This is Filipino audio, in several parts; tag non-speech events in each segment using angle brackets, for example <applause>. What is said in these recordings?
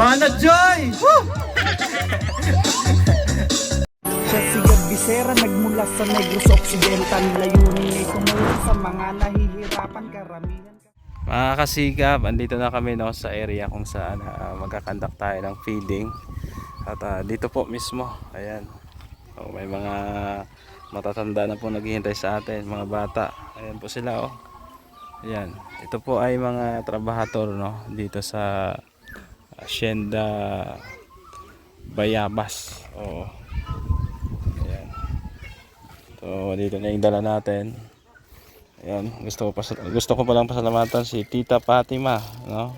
Mana Joy! Siya si Gab Bisera nagmula sa Negros Occidental Layunin ay tumulong sa mga nahihirapan karamihan Mga kasigap, andito na kami no, sa area kung saan uh, magkakandak tayo ng feeding. At ah, dito po mismo, ayan. Oh, may mga matatanda na po naghihintay sa atin, mga bata. Ayan po sila oh. Ayan. Ito po ay mga trabahador no dito sa Hacienda Bayabas. Oo. Ayan. So dito na yung dala natin. Ayan, gusto ko gusto ko pa lang pasalamatan si Tita Fatima, no?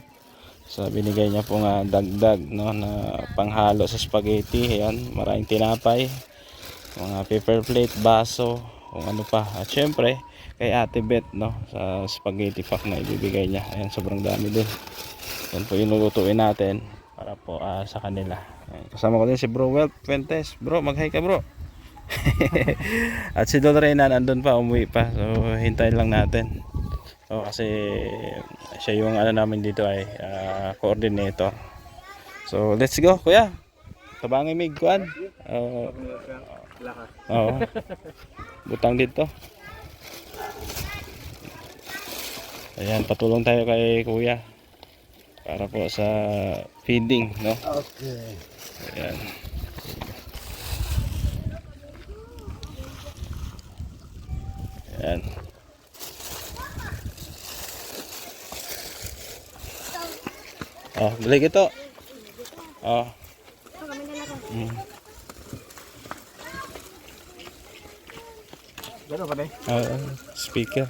Sa binigay niya po nga dagdag no na panghalo sa spaghetti. Ayan, maraming tinapay, mga paper plate, baso, kung ano pa. At syempre, kay Ate Beth no sa spaghetti pack na ibibigay niya. Ayan, sobrang dami din. Yan po yung lulutuin natin para po ah, sa kanila. Kasama ko din si Bro Welt Fuentes. Bro, mag-hi ka bro. <laughs> At si Don Renan andun pa, umuwi pa. So hintayin lang natin. So kasi siya yung ano namin dito ay ah, coordinator. So let's go, kuya. Tabangay mig kuan. Oo. Oo. Butang dito. Ayan, patulong tayo kay kuya. Para po sa feeding, no? Okay. Ayan. Ayan. Oh, balik ito. Oh. Mm. Gano'n ka ba? Ah, speaker.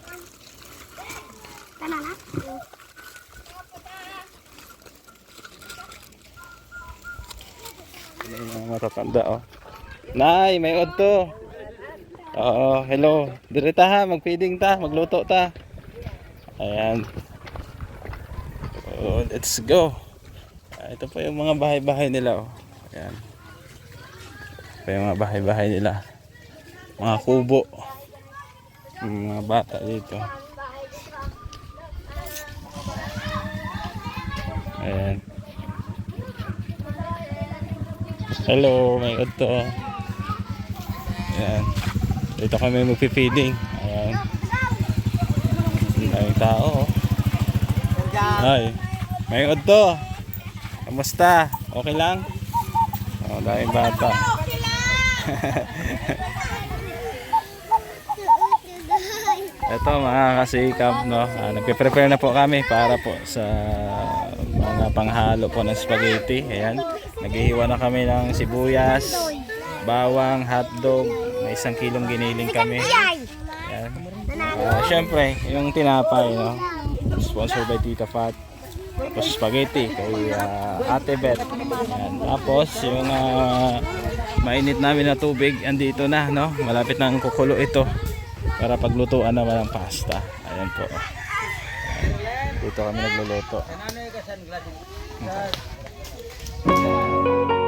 Ano yung mga matatanda oh. Nay, may odto. Oo, hello. Dire ta ha, mag-feeding ta, magluto ta. Ayan. Oh, let's go. Ah, ito po yung mga bahay-bahay nila oh. Ayan. Ito yung mga bahay-bahay nila. Mga kubo. Mga bata dito. Ayan. Hello, may odto. Ayan. Dito kami magpi-feeding. Ayan. May tao. Ay, may odto. Kamusta? Okay lang? Oh, daming bata. <laughs> Ito mga kasikap, no? Ah, nagpe-prepare na po kami para po sa mga panghalo po ng spaghetti. Ayan. Naghihiwa na kami ng sibuyas, bawang, hotdog. May isang kilong giniling kami. Ayan. Ah, Siyempre, yung tinapay, no? Sponsored by Tita Fat. Tapos spaghetti kay ah, Ate Beth. Ayan. Tapos yung ah, mainit namin na tubig andito na, no? Malapit na ang kukulo ito para paglutuan naman ng pasta. Ayan po. Ayan. Dito kami nagluluto. thank you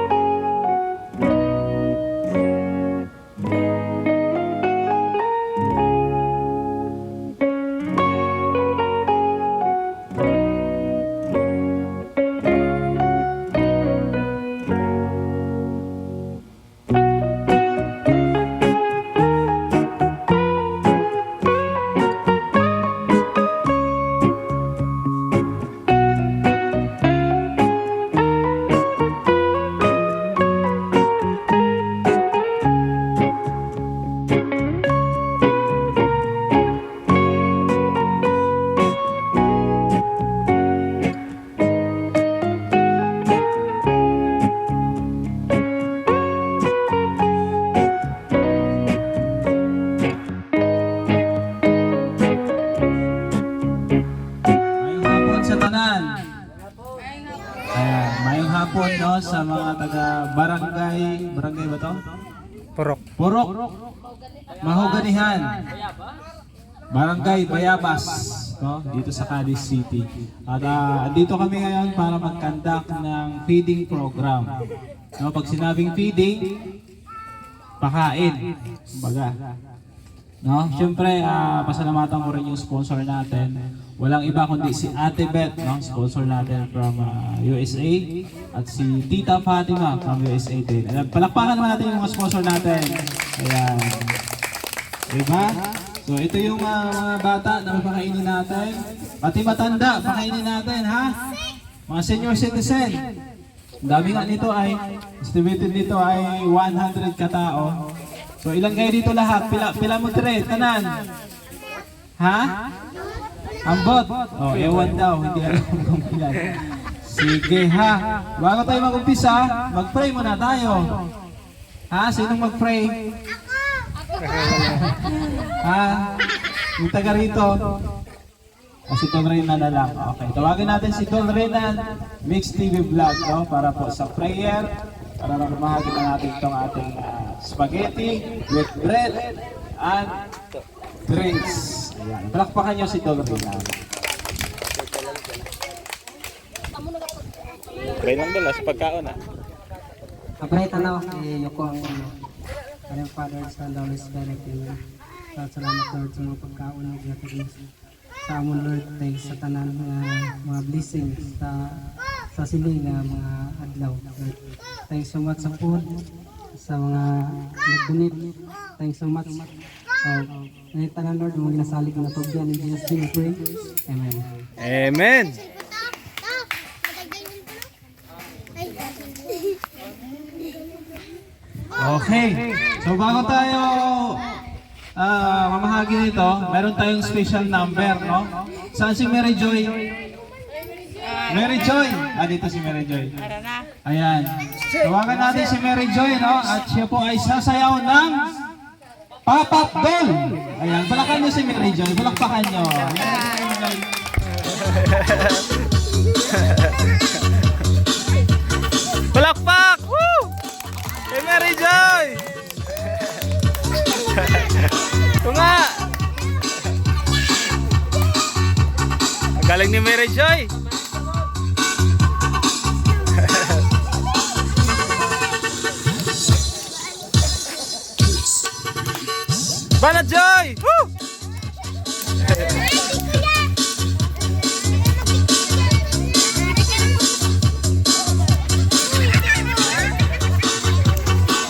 no sa mga taga barangay, barangay ba to? Purok Purok. Mahuganihan. Barangay Bayabas, no? Dito sa Cadiz City. At ah, andito kami ngayon para mag-conduct ng feeding program. No, pag sinabing feeding, pakain. Kumbaga, No? Siyempre, ah, pasalamatan ko rin yung sponsor natin. Walang iba kundi si Ate Beth, no? sponsor natin from ah, USA at si Tita Fatima from USA din. Ayan, palakpakan naman natin yung mga sponsor natin. Ayan. Diba? So ito yung ah, mga bata na mapakainin natin. Pati matanda, pakainin natin ha. Mga senior citizen. Ang dami nga nito ay, estimated nito ay 100 katao. So ilan kayo dito lahat? Pila, pila mo dire, tanan? Ha? Ambot? Oh, ewan daw, hindi alam kung ilan. Sige ha. Bago tayo mag-umpisa, mag-pray muna tayo. Ha? Sinong mag-pray? ha? Yung taga rito. Ah, si Don Renan na lang. Okay, tawagin natin si Don Renan Mix TV Vlog no? para po sa prayer para na kumahagi na natin itong ating ah, spaghetti with bread and drinks. Ayan. Palakpakan niyo si Don Renan. Pray lang doon, sa pagkaon ah. Kapray tanaw kay Yoko ang ano. Kanyang Father, Son, and Holy Spirit. Amen. Sa salamat Lord sa mga pagkaon ng ginatag mo sa amon Lord thanks sa tanan nga mga blessings sa sa siling nga mga adlaw Lord. Thanks so much sa food sa mga nag-donate. Thanks so much. Uh, uh, tanan Lord, mga ginasalig na tubyan in Jesus' name pray. Amen. Amen! Okay. So bago tayo ah mamahagi nito, meron tayong special number, no? Saan si Mary Joy? Mary Joy! Ah, dito si Mary Joy. Ayan. Tawagan natin si Mary Joy, no? At siya po ay sasayaw ng Pop-Up Doll! Ayan, balakan niyo si Mary Joy. Balakpakan niyo. Palakpak! Woo! Kay Mary Joy! Ito nga! Ang galing ni Mary Joy! Banat Joy! Woo!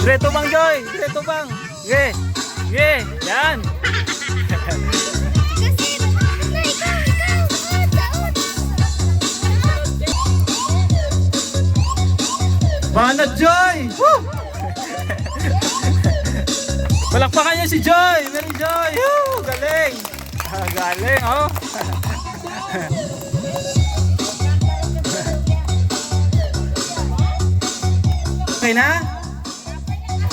Direto bang Joy! Direto bang! Ge! Ge! Yan! Banat Joy! Woo! Palakpakan niya si Joy! Mary Joy! Woo! Galing! Ah, galing, oh! <laughs> okay na?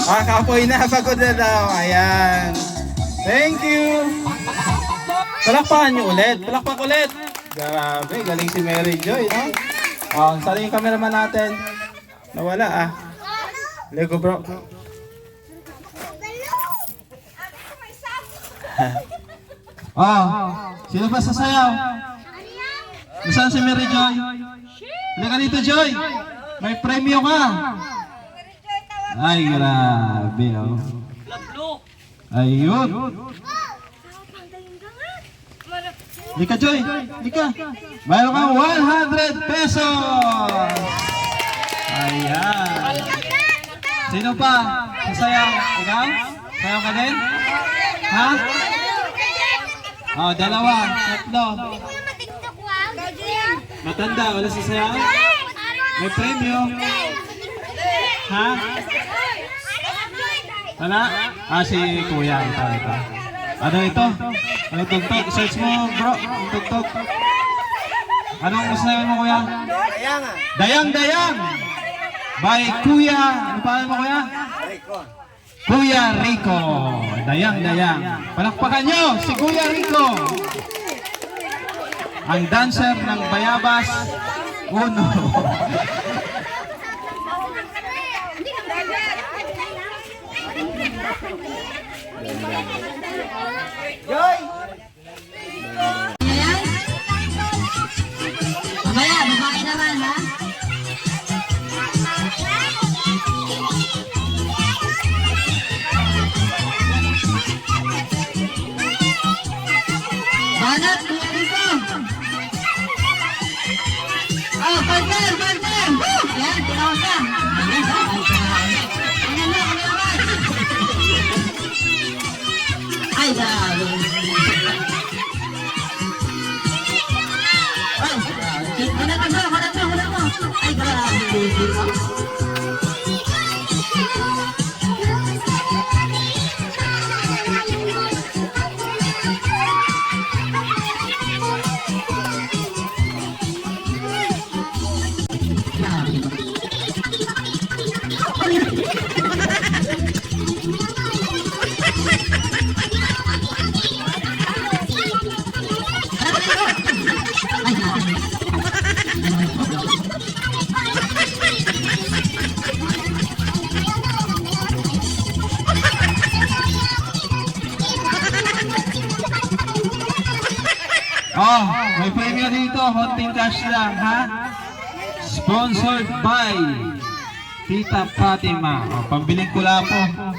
Ah, kapoy na. Pagod na daw. Ayan. Thank you. Palakpakan niyo ulit. Palakpak ulit. Grabe, galing si Mary Joy, no? Oh, saan yung cameraman natin? Nawala ah. Lego bro. Oh, sino ba sasayaw? Nasaan si Mary Joy? Halika dito, Joy. May premyo ka. Ay, grabe, oh. Ayun. Halika, Joy. Halika. Mayroon kang 100 pesos. Ayan. Sino pa? Sasayaw? Ikaw? Sayaw ka din? Ha? Oh, dalawa, tatlo. Matanda, wala sasayaw? May premyo. Ha? Wala? Ah, si Kuya. Ito, ito. Ano ito? Ano tugtog? Search mo, bro. Tugtog. Anong gusto mo, Kuya? Dayang. Dayang, Dayang. By Kuya. Ano pa mo, Kuya? Rico. Kuya Rico. Dayang, Dayang. Palakpakan nyo si Kuya Rico. Ang dancer ng Bayabas Uno. <laughs> Mamaya, Banat, kuha dito. Oh, partner, partner. Woo! Yan, tinawas na. Ayan, ayan na, kalawas. Ay, dami. Ay, dami. Kunan mo, kunan mo, kunan mo. Ay, dami. Cash lang, ha? Sponsored by Tita Fatima. Oh, pambiling kulapo.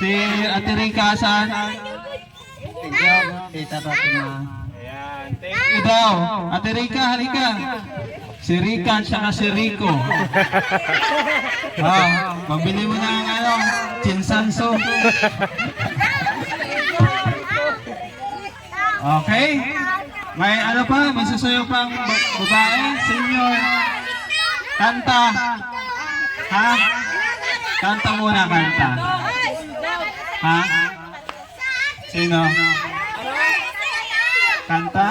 Si Ate Rica saan? Tita Fatima. Ikaw daw. Ate Rica, halika. Si Rica at saka si Rico. Ah, pambili mo ng ano, chinsanso. Okay? May ano pa? May susuyo pang ba- babae? Senior? Kanta? Ha? Kanta muna, kanta. Ha? Sino? Kanta?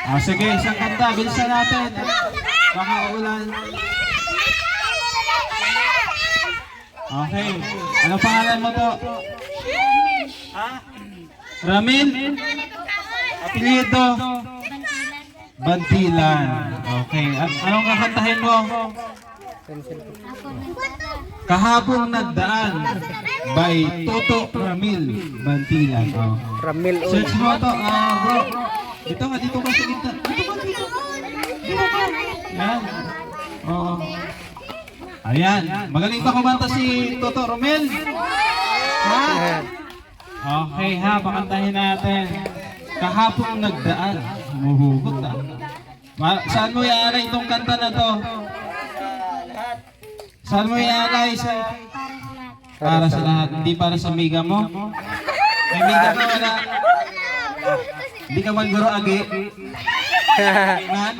Ah, sige, isang kanta. Bilisan natin. Baka ulan. Okay. Ano pangalan mo to? Ha? Ramil? Apelido? Bantilan. Okay. At anong kakantahin mo? Kahapong nagdaan by Toto Ramil Bantilan. Oh. Ramil Search mo to, ah, bro. Dito ka, dito ka sa gitna. Dito ka, dito. Dito ka. Yan. Oo. Ayan. Magaling pa kumanta si Toto Romel. Ha? Okay ha, pakantahin natin. Kahapong nagdaan. Humuhugot ah. Ma- saan mo iaalay itong kanta na to? Saan mo iaalay sa... Para sa lahat, hindi para sa miga mo? May miga ka wala? Hindi ka man guro agi? Hindi man?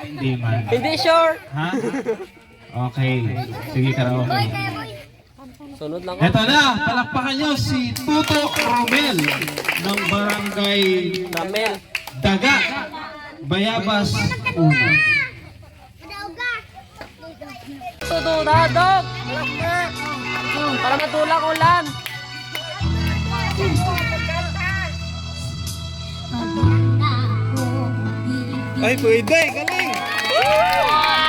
Hindi man. Hindi sure. Ha? Okay. Sige, karaoke. Sunod lang. Ito na, palakpakan nyo si Tuto Romel ng Barangay Ramil. Daga, Bayabas, Una. Sududadog. Para matulak ulan. Ay, pwede, galing! Ang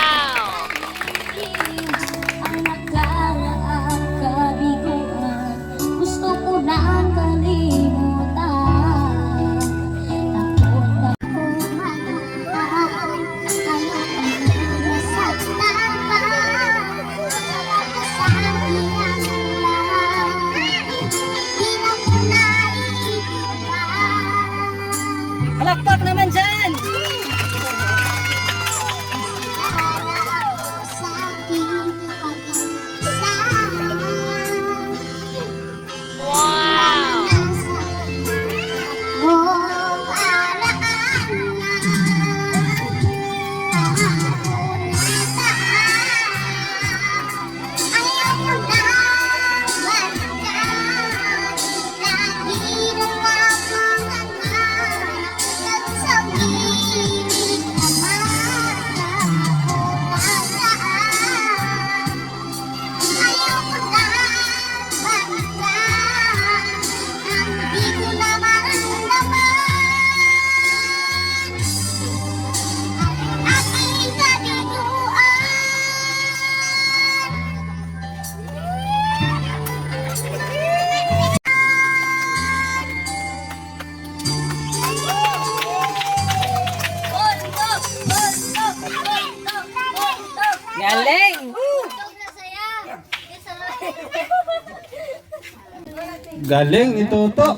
Galing ni Toto.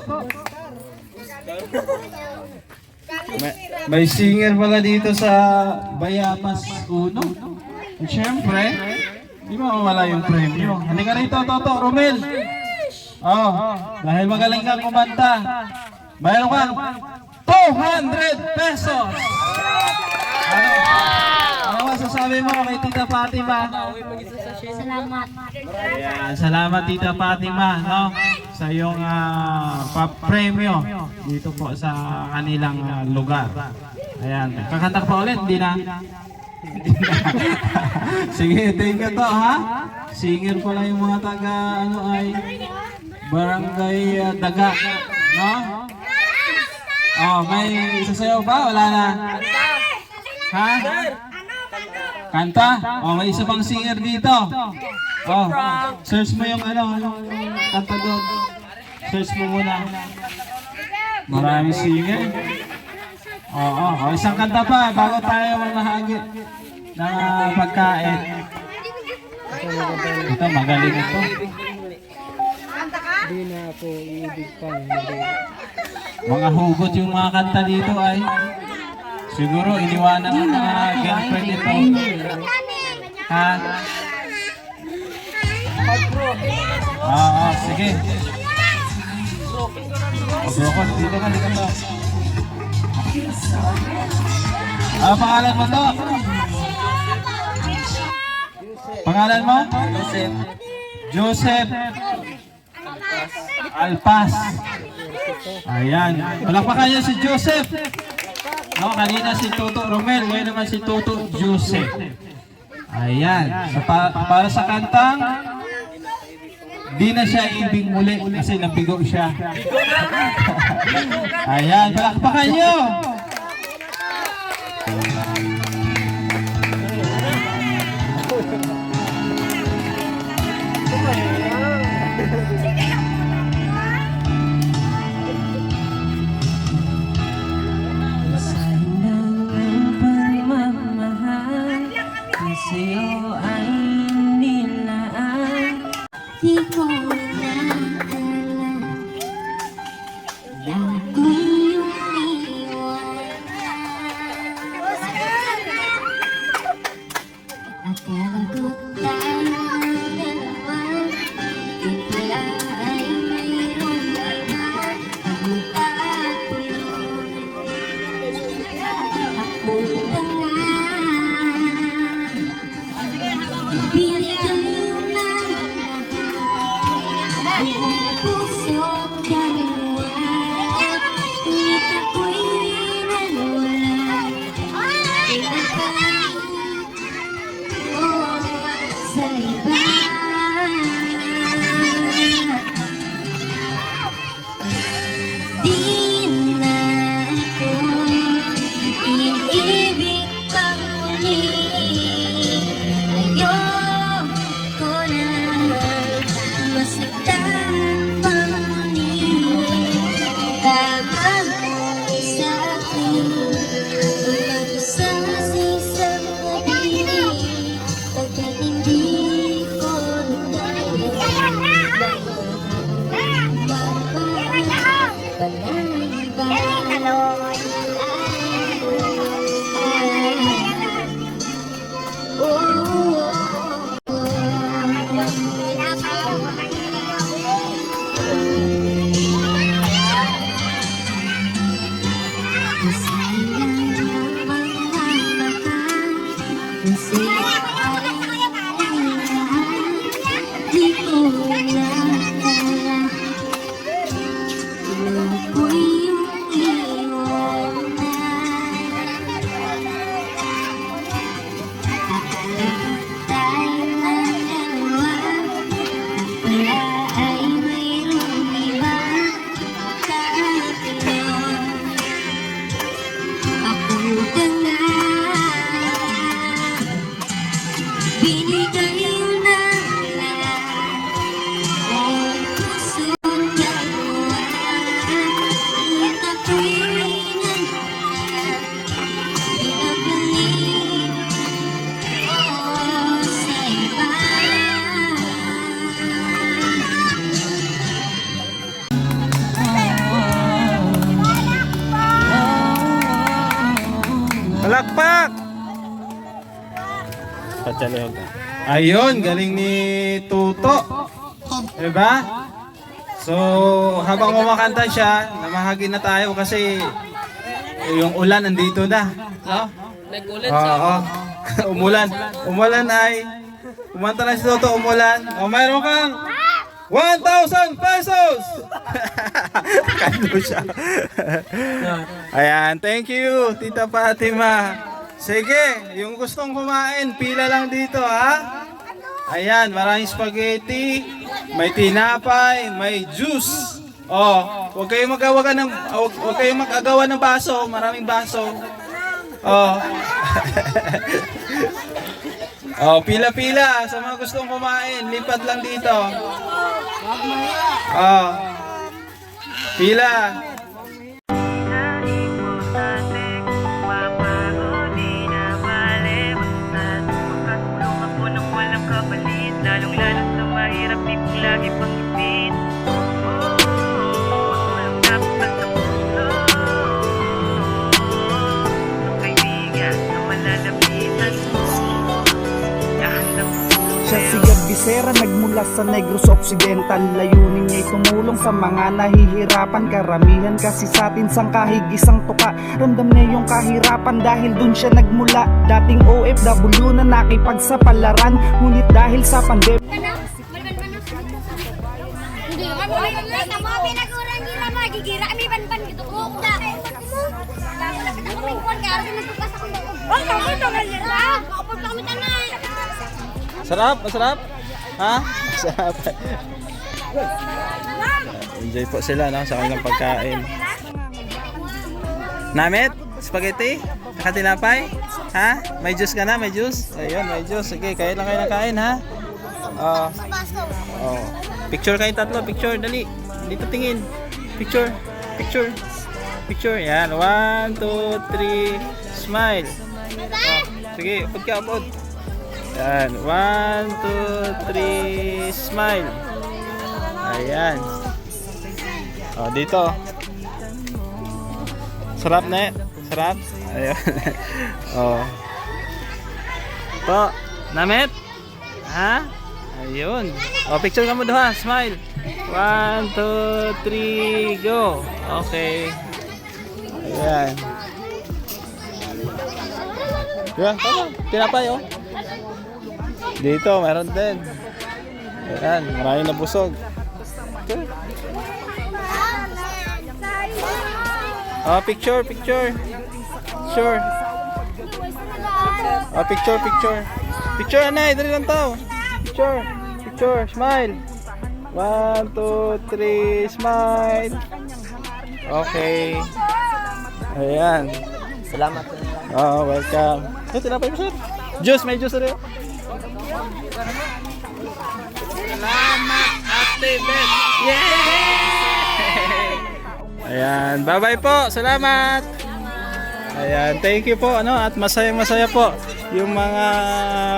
May singer pala dito sa Bayabas Uno. At syempre, di ba mawala yung premyo? Halika rito, Toto, Romel. Oh, dahil magaling kang kumanta, mayroon kang 200 pesos. Ano? Ano masasabi mo kay Tita Fatima? Salamat. Ayan, salamat Tita Fatima, no? Sa iyong ah, pa-premyo dito po sa kanilang ah, lugar. Ayan, kakanta ka pa ulit, hindi na? <laughs> Sige, thank you to, ha? Singer pala yung mga taga, ano ay, Barangay ah, Daga, no? Oh, may sasayaw ba? Wala na? Ha? Kanta? Oh, may isa pang singer dito. Oh, search mo yung ano, kanta doon. Search mo muna. Maraming singer. Oo, oh, isang kanta pa bago tayo mamahagi ng ah, pagkain. Ito, magaling ito. Hindi na ako iibig pa. Mga hugot yung mga kanta dito ay siguro iniwanan ng mga girlfriend ito. Ha? Oo, sige. O, Brokos, dito ka, dito ka. Ano pangalan mo to? Pangalan mo? Joseph. Joseph. Alpas. Ayan. Palakpakan niyo si Joseph. No, kanina si Toto Romel, ngayon naman si Toto Joseph. Ayan. So, pa- para sa kantang Di na siya ibig muli kasi nabigo siya. <laughs> Ayan, palakpakan niyo. Di Di Pachalihog. Ayun, galing ni Tuto. Diba? So, habang kumakanta siya, namahagi na tayo kasi yung ulan nandito na. No? Oo. <laughs> umulan. Umulan ay, kumanta na si Toto, umulan. O, mayroon kang 1,000 pesos! <laughs> Kano siya. <laughs> Ayan, thank you, Tita Fatima. Sige, yung gustong kumain, pila lang dito ha. Ayan, maraming spaghetti, may tinapay, may juice. Oh, huwag kayong magawa ng huwag, huwag kayong mag-agawan ng baso, maraming baso. Oh. <laughs> oh, pila-pila sa mga gustong kumain, lipat lang dito. Oh. Pila. Siya si Gab Visera nagmula sa Negros Occidental Layunin niya'y tumulong sa mga nahihirapan Karamihan kasi sa atin sang kahig isang tuka Ramdam niya yung kahirapan dahil dun siya nagmula Dating OFW na nakipagsapalaran Ngunit dahil sa pandemya Hindi, mamuli na sa mga pinaguran nila kami ban-ban gitu ko da. Bago na kuan kaya rin nagtugas ako loob. Oh, kami to nila. Kaupod pa kami tanay. Sarap, masarap. Ha? Masarap. Enjoy po sila no, sa kanilang pagkain. Namit? Spaghetti? Saka tinapay? Ha? May juice ka na? May juice? Ayun, may juice. Sige, kain lang kayo ng kain ha? Oh. Oh. Picture kayo tatlo, picture, dali. Dito tingin. Picture, picture. Picture, yan. One, two, three, smile. Oh. Sige, upod ka, upod. Yan. One, two, three, smile. Ayan. Oh, dito. Sarap na eh. Sarap. Ayun. <laughs> oh. Po. Namit? Ha? Ayun. Oh, picture ka mo doon ha. Smile. One, two, three, go. Okay. Ayan. Yan, tama. Tinapay oh. Dito, meron din. Ayan, marami na busog. Oh, picture, picture. Picture. Oh, picture, picture. Picture, anay, dali lang tao. Picture, picture, smile. One, two, three, smile. Okay. Ayan. Salamat. Oh, welcome. Eh, tinapay mo, sir. Juice, may juice rin. Salamat, Ate Beth. Yay! Ayan, bye-bye po. Salamat. Ayan, thank you po ano at masaya-masaya po yung mga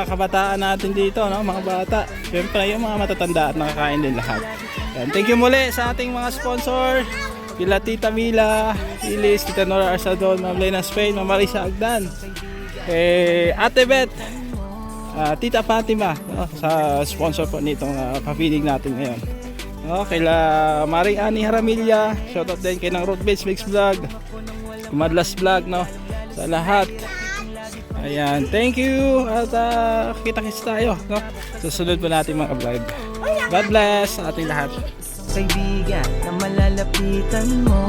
kabataan natin dito, no, mga bata. Siyempre yung mga matatanda at nakakain din lahat. Ayan, thank you muli sa ating mga sponsor. Kila Tita Mila, Ilis, Tita Nora Arsadon, Ma'am Lena Spain, Ma'am Agdan. Eh, Ate Beth, ah, Tita Fatima, no, sa sponsor po nitong uh, papilig natin ngayon. No, kila Maring Ani Haramilya, shoutout din kay ng Road Base Mix Vlog, Kumadlas Vlog, no, sa lahat. Ayan, thank you at uh, kita-kits tayo, no, sa sunod po natin mga vlog. God bless sa ating lahat. kaibigan na malalapitan mo